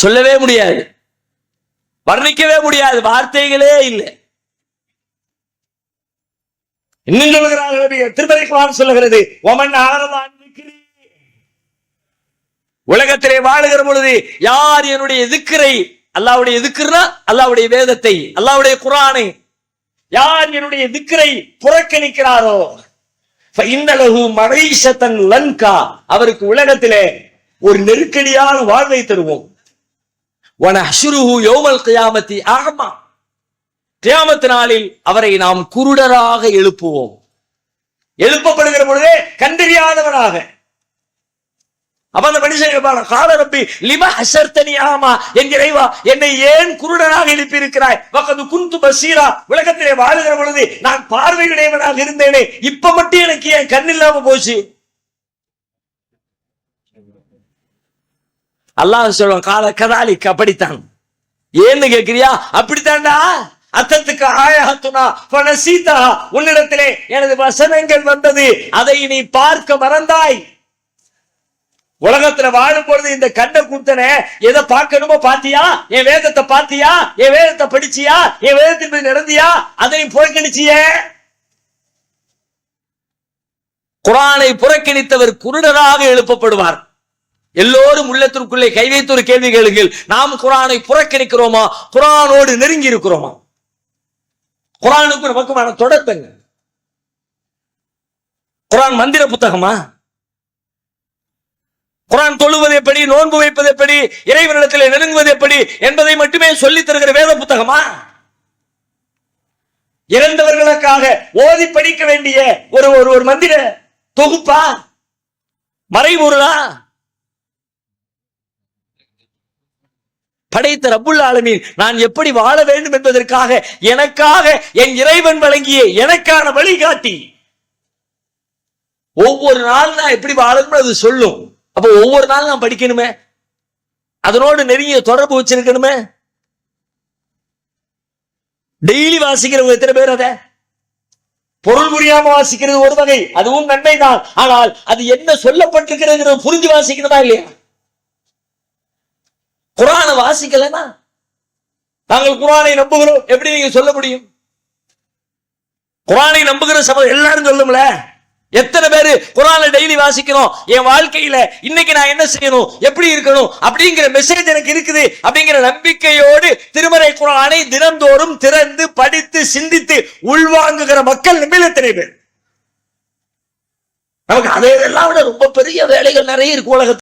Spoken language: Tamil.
சொல்லவே முடியாது. வர்ணிக்கவே முடியாது. வார்த்தைகளே இல்லை. இன்னும் சொல்லுகிறார்கள் திருமறை குரான் சொல்லுகிறது ஒமன் உலகத்திலே வாழுகிற பொழுது யார் என்னுடைய எதுக்கரை அல்லாவுடைய எதுக்குறா அல்லாவுடைய வேதத்தை அல்லாவுடைய குரானை யார் என்னுடைய திக்கரை புறக்கணிக்கிறாரோ? இன்னலகு மறைசத்தன் லங்கா அவருக்கு உலகத்திலே ஒரு நெருக்கடியான வாழ்வை தருவோம். வன அசுருஹு யோமல் கியாமத்தி ஆகமா கியாமத்து நாளில் அவரை நாம் குருடராக எழுப்புவோம் எழுப்பப்படுகிற பொழுதே கண்டறியாதவராக அப்ப அந்த மனுஷன் கேட்பான், கால ரப்பி லிம ஹசர்த்தனி ஆமா என் இறைவா என்னை ஏன் குருடனாக எழுப்பியிருக்கிறாய் பக்கத்து குந்து பசீரா உலகத்திலே வாழுகிற பொழுது நான் பார்வையுடையவனாக இருந்தேனே இப்ப மட்டும் எனக்கு ஏன் கண் இல்லாம போச்சு அல்லாஹ் சொல்லுவான் கால கதாலி அப்படித்தான். ஏன்னு கேக்குறியா? அப்படித்தான்டா. அத்தத்துக்கு ஆயாத்துனா பணசீதா உன்னிடத்திலே எனது வசனங்கள் வந்தது. அதை நீ பார்க்க மறந்தாய். உலகத்துல வாழும் பொழுது இந்த கண்ணை குத்தனை எதை பார்க்கணுமோ பாத்தியா என் வேதத்தை பாத்தியா என் வேதத்தை படிச்சியா? என் வேதத்தின் மீது நடந்தியா? அதை புறக்கணிச்சியே. குரானை புறக்கணித்தவர் குருடராக எழுப்பப்படுவார். எல்லோரும் உள்ளத்திற்குள்ளே கை வைத்து ஒரு கேள்வி கேளுங்கள். நாம் குரானை புறக்கணிக்கிறோமா? குரானோடு நெருங்கி இருக்கிறோமா? குரானுக்கு நமக்குமான தொடர்புங்க குரான் மந்திர புத்தகமா? குரான் தொழுவது எப்படி? நோன்பு வைப்பது எப்படி? இறைவனிடத்தில் நெருங்குவது எப்படி? என்பதை மட்டுமே சொல்லி தருகிற வேத புத்தகமா? இறந்தவர்களுக்காக ஓதி படிக்க வேண்டிய ஒரு ஒரு ஒரு மந்திர தொகுப்பா? மறைமுருளா படைத்த ரப்புல் ஆலமீன் நான் எப்படி வாழ வேண்டும் என்பதற்காக எனக்காக என் இறைவன் வழங்கிய எனக்கான வழிகாட்டி. ஒவ்வொரு நாள் நான் எப்படி வாழணும் அது சொல்லும். அப்ப ஒவ்வொரு நாள் நான் படிக்கணுமே? அதனோடு நெருங்கிய தொடர்பு வச்சிருக்கணுமே? டெய்லி வாசிக்கிறவங்க எத்தனை பேர் அத? பொருள் புரியாம வாசிக்கிறது ஒரு வகை அதுவும் நன்மைதான். ஆனால் அது என்ன சொல்லப்பட்டிருக்கிறது புரிஞ்சு வாசிக்கணுமா இல்லையா? வாசிக்கலனா நாங்கள் குரானை நம்புகிறோம். எப்படி நீங்க சொல்ல முடியும்? குரானை நம்புகிற சபதம் எல்லாரும் சொல்லும்ல. எத்தனை பேரு குரானை டெய்லி வாசிக்கணும் என் வாழ்க்கையில இன்னைக்கு நான் என்ன செய்யணும்? எப்படி இருக்கணும்? அப்படிங்கிற மெசேஜ் எனக்கு இருக்குது. அப்படிங்கிற நம்பிக்கையோடு திருமறை குரானை தினந்தோறும் திறந்து படித்து சிந்தித்து உள்வாங்குகிற மக்கள் நம்பில எத்தனை பேர்? நமக்கு அதெல்லாம் விட ரொம்ப பெரிய வேலைகள் நிறைய இருக்கு உலகத்தில்.